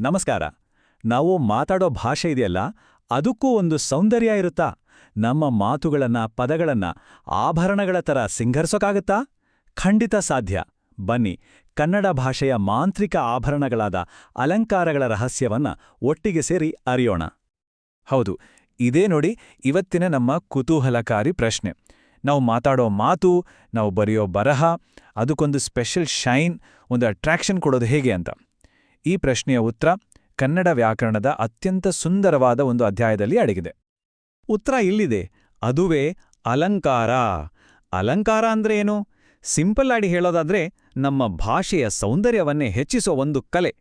ನಮಸ್ಕಾರ. ನಾವು ಮಾತಾಡೋ ಭಾಷೆ ಇದೆಯಲ್ಲ, ಅದಕ್ಕೂ ಒಂದು ಸೌಂದರ್ಯ ಇರುತ್ತಾ? ನಮ್ಮ ಮಾತುಗಳನ್ನ, ಪದಗಳನ್ನ, ಆಭರಣಗಳ ಥರ ಸಿಂಗರಿಸೋಕ್ಕಾಗತ್ತಾ ಖಂಡಿತ ಸಾಧ್ಯ. ಬನ್ನಿ, ಕನ್ನಡ ಭಾಷೆಯ ಮಾಂತ್ರಿಕ ಆಭರಣಗಳಾದ ಅಲಂಕಾರಗಳ ರಹಸ್ಯವನ್ನ ಒಟ್ಟಿಗೆ ಸೇರಿ ಅರಿಯೋಣ. ಹೌದು, ಇದೇ ನೋಡಿ ಇವತ್ತಿನ ನಮ್ಮ ಕುತೂಹಲಕಾರಿ ಪ್ರಶ್ನೆ. ನಾವು ಮಾತಾಡೋ ಮಾತು, ನಾವು ಬರೆಯೋ ಬರಹ, ಅದಕ್ಕೊಂದು ಸ್ಪೆಷಲ್ ಶೈನ್, ಒಂದು ಅಟ್ರಾಕ್ಷನ್ ಕೊಡೋದು ಹೇಗೆ ಅಂತ. ಈ ಪ್ರಶ್ನೆಯ ಉತ್ತರ ಕನ್ನಡ ವ್ಯಾಕರಣದ ಅತ್ಯಂತ ಸುಂದರವಾದ ಒಂದು ಅಧ್ಯಾಯದಲ್ಲಿ ಅಡಗಿದೆ. ಉತ್ತರ ಇಲ್ಲಿದೆ. ಅದುವೇ ಅಲಂಕಾರ. ಅಲಂಕಾರ ಅಂದ್ರೆ ಏನು? ಸಿಂಪಲ್ ಆಗಿ ಹೇಳೋದಾದ್ರೆ ನಮ್ಮ ಭಾಷೆಯ ಸೌಂದರ್ಯವನ್ನೇ ಹೆಚ್ಚಿಸೋ ಒಂದು ಕಲೆ.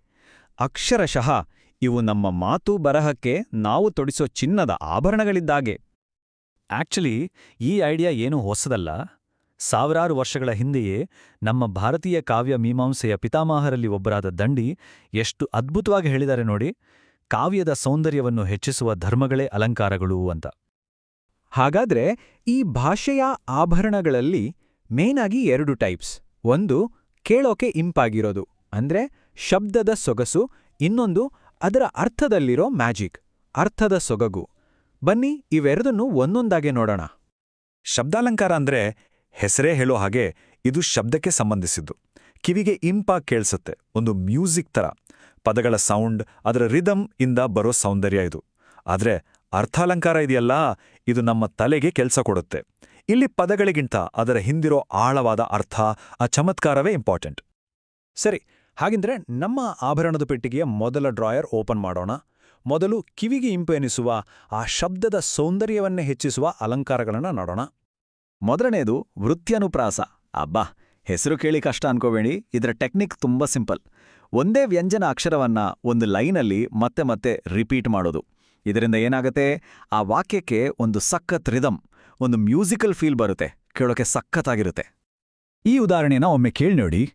ಅಕ್ಷರಶಃ ಇವು ನಮ್ಮ ಮಾತು ಬರಹಕ್ಕೆ ನಾವು ತೊಡಿಸೋ ಚಿನ್ನದ ಆಭರಣಗಳಿದ್ದಾಗೆ. ಆಕ್ಚುಲಿ ಈ ಐಡಿಯಾ ಏನೂ ಹೊಸದಲ್ಲ. ಸಾವಿರಾರು ವರ್ಷಗಳ ಹಿಂದೆಯೇ ನಮ್ಮ ಭಾರತೀಯ ಕಾವ್ಯ ಮೀಮಾಂಸೆಯ ಪಿತಾಮಹರಲ್ಲಿ ಒಬ್ಬರಾದ ದಂಡಿ ಎಷ್ಟು ಅದ್ಭುತವಾಗಿ ಹೇಳಿದ್ದಾರೆ ನೋಡಿ, ಕಾವ್ಯದ ಸೌಂದರ್ಯವನ್ನು ಹೆಚ್ಚಿಸುವ ಧರ್ಮಗಳೇ ಅಲಂಕಾರಗಳು ಅಂತ. ಹಾಗಾದ್ರೆ ಈ ಭಾಷೆಯ ಆಭರಣಗಳಲ್ಲಿ ಮೇನಾಗಿ ಎರಡು ಟೈಪ್ಸ್. ಒಂದು ಕೇಳೋಕೆ ಇಂಪಾಗಿರೋದು, ಅಂದ್ರೆ ಶಬ್ದದ ಸೊಗಸು, ಇನ್ನೊಂದು ಅದರ ಅರ್ಥದಲ್ಲಿರೋ ಮ್ಯಾಜಿಕ್, ಅರ್ಥದ ಸೊಗಗು. ಬನ್ನಿ ಇವೆರಡನ್ನೂ ಒಂದೊಂದಾಗೆ ನೋಡೋಣ. ಶಬ್ದಾಲಂಕಾರ ಅಂದ್ರೆ ಹೆಸರೇ ಹೇಳೋ ಹಾಗೆ ಇದು ಶಬ್ದಕ್ಕೆ ಸಂಬಂಧಿಸಿದ್ದು. ಕಿವಿಗೆ ಇಂಪಾಗಿ ಕೇಳಿಸುತ್ತೆ, ಒಂದು ಮ್ಯೂಸಿಕ್ ಥರ ಪದಗಳ ಸೌಂಡ್, ಅದರ ರಿದಮ್ ಇಂದ ಬರೋ ಸೌಂದರ್ಯ ಇದು. ಆದರೆ ಅರ್ಥಾಲಂಕಾರ ಇದೆಯಲ್ಲ, ಇದು ನಮ್ಮ ತಲೆಗೆ ಕೆಲಸ ಕೊಡುತ್ತೆ. ಇಲ್ಲಿ ಪದಗಳಿಗಿಂತ ಅದರ ಹಿಂದಿರೋ ಆಳವಾದ ಅರ್ಥ, ಆ ಚಮತ್ಕಾರವೇ ಇಂಪಾರ್ಟೆಂಟ್. ಸರಿ, ಹಾಗಿದ್ರೆ ನಮ್ಮ ಆಭರಣದ ಪೆಟ್ಟಿಗೆಯ ಮೊದಲ ಡ್ರಾಯರ್ ಓಪನ್ ಮಾಡೋಣ. ಮೊದಲು ಕಿವಿಗೆ ಇಂಪು ಎನಿಸುವ, ಆ ಶಬ್ದದ ಸೌಂದರ್ಯವನ್ನೇ ಹೆಚ್ಚಿಸುವ ಅಲಂಕಾರಗಳನ್ನು ನೋಡೋಣ ಮೊದಲನೇದು ವೃತ್ಯನುಪ್ರಾಸ ಅಬ್ಬಾ, ಹೆಸರು ಕೇಳಿ ಕಷ್ಟ ಅನ್ಕೋಬೇಡಿ. ಇದರ ಟೆಕ್ನಿಕ್ ತುಂಬಾ ಸಿಂಪಲ್. ಒಂದೇ ವ್ಯಂಜನ ಅಕ್ಷರವನ್ನ ಒಂದು ಲೈನಲ್ಲಿ ಮತ್ತೆ ಮತ್ತೆ ರಿಪೀಟ್ ಮಾಡೋದು. ಇದರಿಂದ ಏನಾಗುತ್ತೆ? ಆ ವಾಕ್ಯಕ್ಕೆ ಒಂದು ಸಖತ್ ರಿದಮ್, ಒಂದು ಮ್ಯೂಸಿಕಲ್ ಫೀಲ್ ಬರುತ್ತೆ. ಕೇಳೋಕೆ ಸಖತ್ತಾಗಿರುತ್ತೆ. ಈ ಉದಾಹರಣೆನ ಒಮ್ಮೆ ಕೇಳಿ ನೋಡಿ.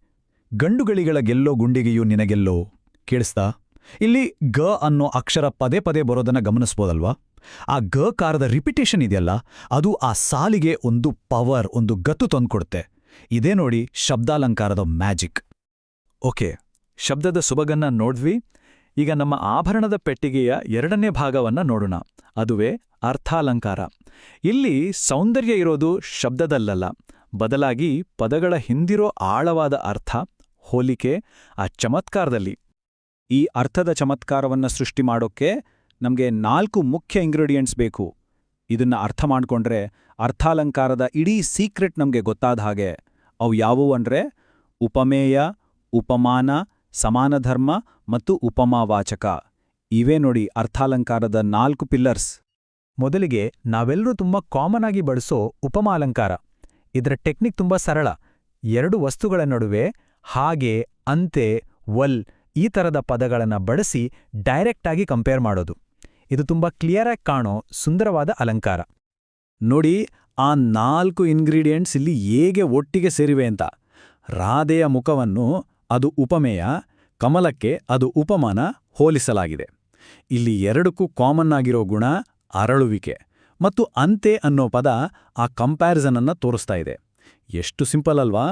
ಗಂಡುಗಳಿಗಳ ಗೆಲ್ಲೋ ಗುಂಡಿಗೆಯೂ ನಿನಗೆಲ್ಲೋ? ಕೇಳಿಸ್ತಾ? ಇಲ್ಲಿ ಗ ಅನ್ನೋ ಅಕ್ಷರ ಪದೇ ಪದೇ ಬರೋದನ್ನ ಗಮನಿಸ್ಬೋದಲ್ವಾ? ಆ ಗ ಕಾರದ ರಿಪಿಟೇಷನ್ ಇದೆಯಲ್ಲ, ಅದು ಆ ಸಾಲಿಗೆ ಒಂದು ಪವರ್ ಒಂದು ಗತ್ತು ತಂದುಕೊಡುತ್ತೆ. ಇದೇ ನೋಡಿ ಶಬ್ದಾಲಂಕಾರದ ಮ್ಯಾಜಿಕ್ ಓಕೆ ಶಬ್ದದ ಸುಬಗನ್ನ ನೋಡ್ವಿ ಈಗ ನಮ್ಮ ಆಭರಣದ ಪೆಟ್ಟಿಗೆಯ ಎರಡನೇ ಭಾಗವನ್ನ ನೋಡೋಣ. ಅದುವೇ ಅರ್ಥಾಲಂಕಾರ. ಇಲ್ಲಿ ಸೌಂದರ್ಯ ಇರೋದು ಶಬ್ದದಲ್ಲಲ್ಲ. ಬದಲಾಗಿ ಪದಗಳ ಹಿಂದಿರೋ ಆಳವಾದ ಅರ್ಥ, ಹೋಲಿಕೆ, ಆ ಚಮತ್ಕಾರದಲ್ಲಿ. ಈ ಅರ್ಥದ ಚಮತ್ಕಾರವನ್ನ ಸೃಷ್ಟಿ ಮಾಡೋಕ್ಕೆ ನಮಗೆ ನಾಲ್ಕು ಮುಖ್ಯ ಇಂಗ್ರೀಡಿಯೆಂಟ್ಸ್ ಬೇಕು. ಇದನ್ನ ಅರ್ಥ ಮಾಡ್ಕೊಂಡ್ರೆ ಅರ್ಥಾಲಂಕಾರದ ಇಡೀ ಸೀಕ್ರೆಟ್ ನಮಗೆ ಗೊತ್ತಾದ ಹಾಗೆ. ಅವು ಯಾವುವು ಅಂದ್ರೆ ಉಪಮೇಯ, ಉಪಮಾನ, ಸಮಾನಧರ್ಮ ಮತ್ತು ಉಪಮಾವಾಚಕ. ಇವೇ ನೋಡಿ ಅರ್ಥಾಲಂಕಾರದ ನಾಲ್ಕು ಪಿಲ್ಲರ್ಸ್ ಮೊದಲಿಗೆ ನಾವೆಲ್ಲರೂ ತುಂಬ ಕಾಮನ್ ಆಗಿ ಬಳಸೋ ಉಪಮಾಲಂಕಾರ. ಇದರ ಟೆಕ್ನಿಕ್ ತುಂಬ ಸರಳ. ಎರಡು ವಸ್ತುಗಳ ನಡುವೆ ಹಾಗೆ, ಅಂತೆ, ವಲ್ ಈ ಥರದ ಪದಗಳನ್ನು ಬಳಸಿ ಡೈರೆಕ್ಟಾಗಿ ಕಂಪೇರ್ ಮಾಡೋದು. ಇದು ತುಂಬ ಕ್ಲಿಯರಾಗಿ ಕಾಣೋ ಸುಂದರವಾದ ಅಲಂಕಾರ. ನೋಡಿ, ಆ ನಾಲ್ಕು ಇಂಗ್ರೀಡಿಯೆಂಟ್ಸ್ ಇಲ್ಲಿ ಹೇಗೆ ಒಟ್ಟಿಗೆ ಸೇರಿವೆ ಅಂತ. ರಾಧೆಯ ಮುಖವನ್ನು ಅದು ಉಪಮೇಯ, ಕಮಲಕ್ಕೆ ಅದು ಉಪಮಾನ ಹೋಲಿಸಲಾಗಿದೆ. ಇಲ್ಲಿ ಎರಡಕ್ಕೂ ಕಾಮನ್ ಆಗಿರೋ ಗುಣ ಅರಳುವಿಕೆ ಮತ್ತು ಅಂತೆ ಅನ್ನೋ ಪದ ಆ ಕಂಪ್ಯಾರಿಸನ್ ಅನ್ನ ತೋರಿಸ್ತಾ ಇದೆ. ಎಷ್ಟು ಸಿಂಪಲ್ ಅಲ್ವಾ?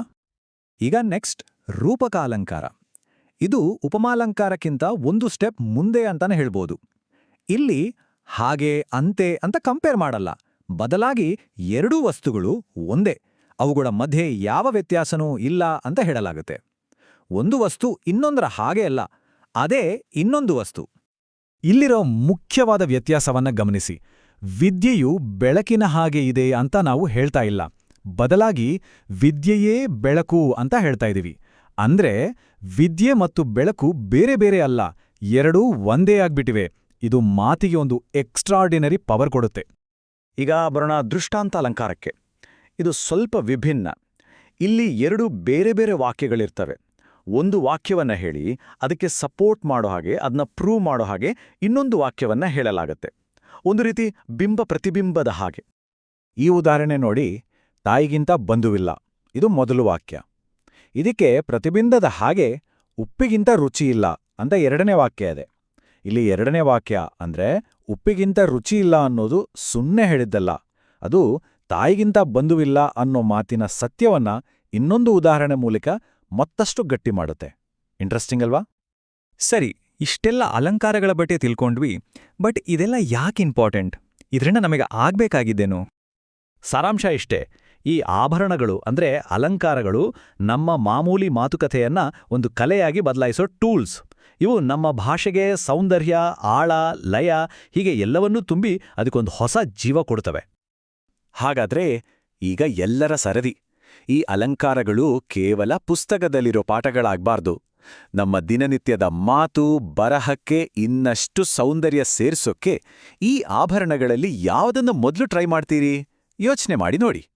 ಈಗ ನೆಕ್ಸ್ಟ್ ರೂಪಕ ಅಲಂಕಾರ. ಇದು ಉಪಮಾಲಂಕಾರಕ್ಕಿಂತ ಒಂದು ಸ್ಟೆಪ್ ಮುಂದೆ ಅಂತಾನೆ ಹೇಳ್ಬೋದು. ಇಲ್ಲಿ ಹಾಗೆ, ಅಂತೆ ಅಂತ ಕಂಪೇರ್ ಮಾಡಲ್ಲ. ಬದಲಾಗಿ ಎರಡೂ ವಸ್ತುಗಳು ಒಂದೇ. ಅವುಗಳ ಮಧ್ಯೆ ಯಾವ ವ್ಯತ್ಯಾಸನೂ ಇಲ್ಲ ಅಂತ ಹೇಳಲಾಗುತ್ತೆ. ಒಂದು ವಸ್ತು ಇನ್ನೊಂದರ ಹಾಗೆ ಅಲ್ಲ, ಅದೇ ಇನ್ನೊಂದು ವಸ್ತು. ಇಲ್ಲಿರೋ ಮುಖ್ಯವಾದ ವ್ಯತ್ಯಾಸವನ್ನ ಗಮನಿಸಿ. ವಿದ್ಯೆಯು ಬೆಳಕಿನ ಹಾಗೆ ಇದೆ ಅಂತ ನಾವು ಹೇಳ್ತಾ ಇಲ್ಲ. ಬದಲಾಗಿ ವಿದ್ಯೆಯೇ ಬೆಳಕು ಅಂತ ಹೇಳ್ತಾ ಇದೀವಿ. ಅಂದ್ರೆ ವಿದ್ಯೆ ಮತ್ತು ಬೆಳಕು ಬೇರೆ ಬೇರೆ ಅಲ್ಲ, ಎರಡೂ ಒಂದೇ ಆಗ್ಬಿಟ್ಟಿವೆ. ಇದು ಮಾತಿಗೆ ಒಂದು ಎಕ್ಸ್ಟ್ರಾರ್ಡಿನರಿ ಪವರ್ ಕೊಡುತ್ತೆ. ಈಗ ಬರೋಣ ದೃಷ್ಟಾಂತ ಅಲಂಕಾರಕ್ಕೆ. ಇದು ಸ್ವಲ್ಪ ವಿಭಿನ್ನ. ಇಲ್ಲಿ ಎರಡು ಬೇರೆ ಬೇರೆ ವಾಕ್ಯಗಳಿರ್ತವೆ. ಒಂದು ವಾಕ್ಯವನ್ನ ಹೇಳಿ, ಅದಕ್ಕೆ ಸಪೋರ್ಟ್ ಮಾಡೋ ಹಾಗೆ ಅದನ್ನ ಪ್ರೂವ್ ಮಾಡೋ ಹಾಗೆ ಇನ್ನೊಂದು ವಾಕ್ಯವನ್ನ ಹೇಳಲಾಗುತ್ತೆ. ಒಂದು ರೀತಿ ಬಿಂಬ ಪ್ರತಿಬಿಂಬದ ಹಾಗೆ. ಈ ಉದಾಹರಣೆ ನೋಡಿ, ತಾಯಿಗಿಂತ ಬಂಧುವಿಲ್ಲ. ಇದು ಮೊದಲು ವಾಕ್ಯ. ಇದಕ್ಕೆ ಪ್ರತಿಬಿಂಬದ ಹಾಗೆ ಉಪ್ಪಿಗಿಂತ ರುಚಿಯಿಲ್ಲ ಅಂತ ಎರಡನೇ ವಾಕ್ಯ ಇದೆ. ಇಲ್ಲಿ ಎರಡನೇ ವಾಕ್ಯ ಅಂದ್ರೆ ಉಪ್ಪಿಗಿಂತ ರುಚಿಯಿಲ್ಲ ಅನ್ನೋದು ಸುಮ್ಮನೆ ಹೇಳಿದ್ದಲ್ಲ. ಅದು ತಾಯಿಗಿಂತ ಬಂಧುವಿಲ್ಲ ಅನ್ನೋ ಮಾತಿನ ಸತ್ಯವನ್ನ ಇನ್ನೊಂದು ಉದಾಹರಣೆ ಮೂಲಕ ಮತ್ತಷ್ಟು ಗಟ್ಟಿ ಮಾಡುತ್ತೆ. ಇಂಟ್ರೆಸ್ಟಿಂಗ್ ಅಲ್ವಾ? ಸರಿ, ಇಷ್ಟೆಲ್ಲ ಅಲಂಕಾರಗಳ ಬಗ್ಗೆ ತಿಳ್ಕೊಂಡ್ವಿ, ಬಟ್ ಇದೆಲ್ಲ ಯಾಕೆ ಇಂಪಾರ್ಟೆಂಟ್ ಇದರಿಂದ ನಮಗೆ ಆಗ್ಬೇಕಾಗಿದ್ದೇನು? ಸಾರಾಂಶ ಇಷ್ಟೇ. ಈ ಆಭರಣಗಳು, ಅಂದ್ರೆ ಅಲಂಕಾರಗಳು, ನಮ್ಮ ಮಾಮೂಲಿ ಮಾತುಕತೆಯನ್ನು ಒಂದು ಕಲೆಯಾಗಿ ಬದಲಾಯಿಸೋ ಟೂಲ್ಸ್. ಇವು ನಮ್ಮ ಭಾಷೆಗೆ ಸೌಂದರ್ಯ, ಆಳ, ಲಯ, ಹೀಗೆ ಎಲ್ಲವನ್ನೂ ತುಂಬಿ ಅದಕ್ಕೊಂದು ಹೊಸ ಜೀವ ಕೊಡ್ತವೆ ಹಾಗಾದ್ರೆ ಈಗ ಎಲ್ಲರ ಸರದಿ. ಈ ಅಲಂಕಾರಗಳು ಕೇವಲ ಪುಸ್ತಕದಲ್ಲಿರೋ ಪಾಠಗಳಾಗಬಾರ್ದು. ನಮ್ಮ ದಿನನಿತ್ಯದ ಮಾತು ಬರಹಕ್ಕೆ ಇನ್ನಷ್ಟು ಸೌಂದರ್ಯ ಸೇರಿಸೋಕ್ಕೆ ಈ ಆಭರಣಗಳಲ್ಲಿ ಯಾವುದನ್ನು ಮೊದಲು ಟ್ರೈ ಮಾಡ್ತೀರಿ? ಯೋಚನೆ ಮಾಡಿ ನೋಡಿ.